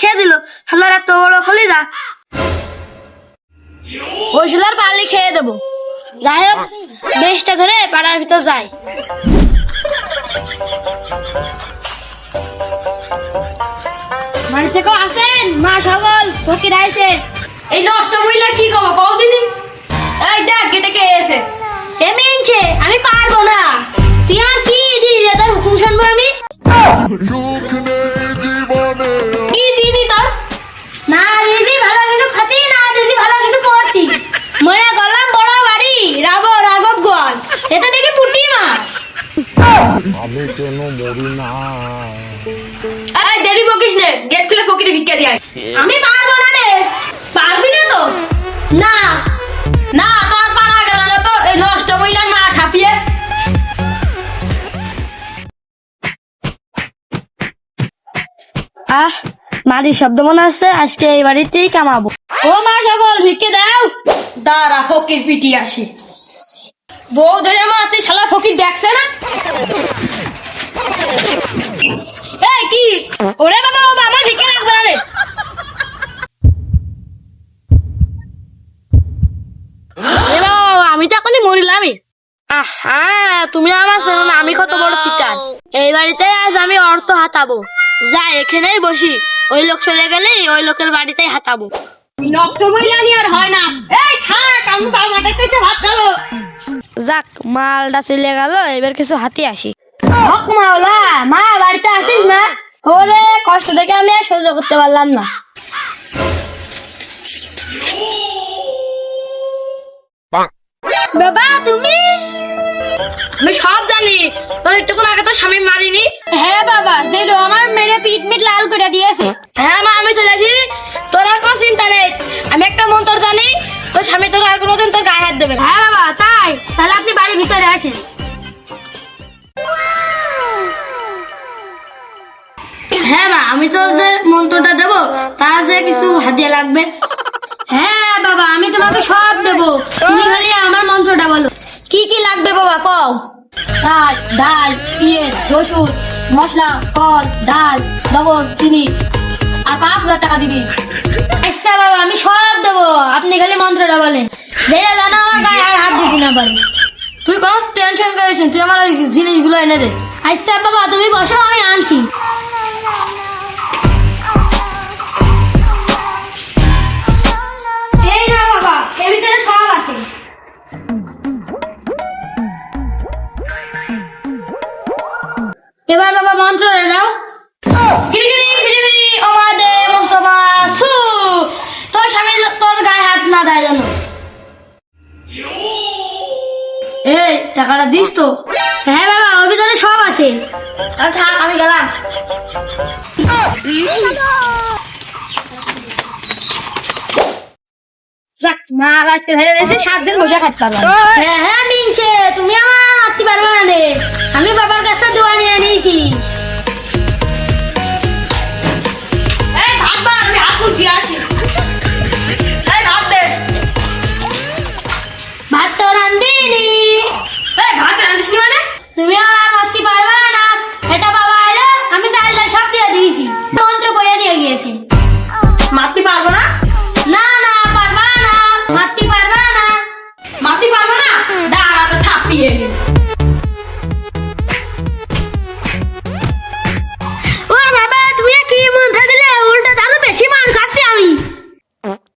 খেয়ে দিল। এত বড় হলিদা। ওই শিলার বালি খেয়ে দেবো। যাই হোক বেশটা ধরে পাড়ার ভিতর যাই। আসেন মা এই নষ্ট মহিলা কি করব? কও দিদি এই দেখ গেটে কে এসে? মেনছে আমি পারব না। দেখি পুটি মাছ আমি কেন মরি না? এই দেরি বকিস নে গেট খুলে ফকিরে ভিক্ষা দিয়ে আমি পারব না রে পারবি না তো? না। না তোর পারা গেল না তো। এই নষ্ট না ঠাপিয়ে আহ মারি শব্দ মনে আছে? আজকে এই বাড়িতেই কামাবো। ও মা সকল ভিক্ষে দাও। দাঁড়া ফকির পিটি আসি। বউ ধরে মারতে শালা ফকির দেখছে না? এই, কি? ওরে বাবা, ও আমার রাখবে না রে। আমি তো এখনই মরিলামই আহা, তুমি আমার শোনো না, আমি কত বড় শিকার এই বাড়িতে আজ আমি অর্থ হাতাবো। যা, এখানেই বসি। ওই লোক চলে গেলেই ওই লোকের বাড়িতেই হাতাবো। নষ্ট নিয়ে আর হয় না। এই মালটা চলে গেল এবার কিছু হাতি আসি। হক মাওলা মা বাড়িতে আসিস না? ওরে কষ্ট দেখে আমি আর সহ্য করতে পারলাম না। বাবা তুমি? আমি সব জানি তোর একটুকুন আগে তো স্বামী মারিনি। হ্যাঁ বাবা যে আমার মেরে পিট মিট লাল করে দিয়েছে। হ্যাঁ মা আমি চলেছি তোর আর কোনো চিন্তা নেই। আমি একটা মন্ত্র জানি তোর স্বামী তোর আর কোনোদিন তোর গায়ে হাত দেবে না। আমি তো যে মন্ত্রটা দেবো তার যে কিছু হাদিয়া লাগবে। হ্যাঁ বাবা আমি তোমাকে সব দেবো। তুমি খালি আমার মন্ত্রটা বলো। কি কি লাগবে বাবা কও? শাক ডাল পেঁয়াজ রসুন মশলা ফল ডাল লবণ চিনি। আর পাঁচ হাজার টাকা দিবি। আচ্ছা বাবা আমি সব দেবো। আপনি খালি মন্ত্রটা বলেন। যেটা জানো আমার গায়ে আর হাত দিবি না পারে তুই কোনো টেনশন করিস তুই আমার জিনিসগুলো এনে দে। আচ্ছা বাবা তুমি বসো আমি আনছি। এবার বাবা মন্ত্র দাও। গিরিগিরি ফিরিফিরি ওমাদে মোস্তফা সু তোর স্বামী তোর গায়ে হাত না দেয় জানো এই টাকাটা দিস তো। হ্যাঁ বাবা ওর ভিতরে সব আছে। থাক আমি গেলাম। যাক মা আজকে ধরে সাত দিন বসে খাতে হ্যাঁ হ্যাঁ মিনছে তুমি আমার মারতে পারবে না রে। দোয়া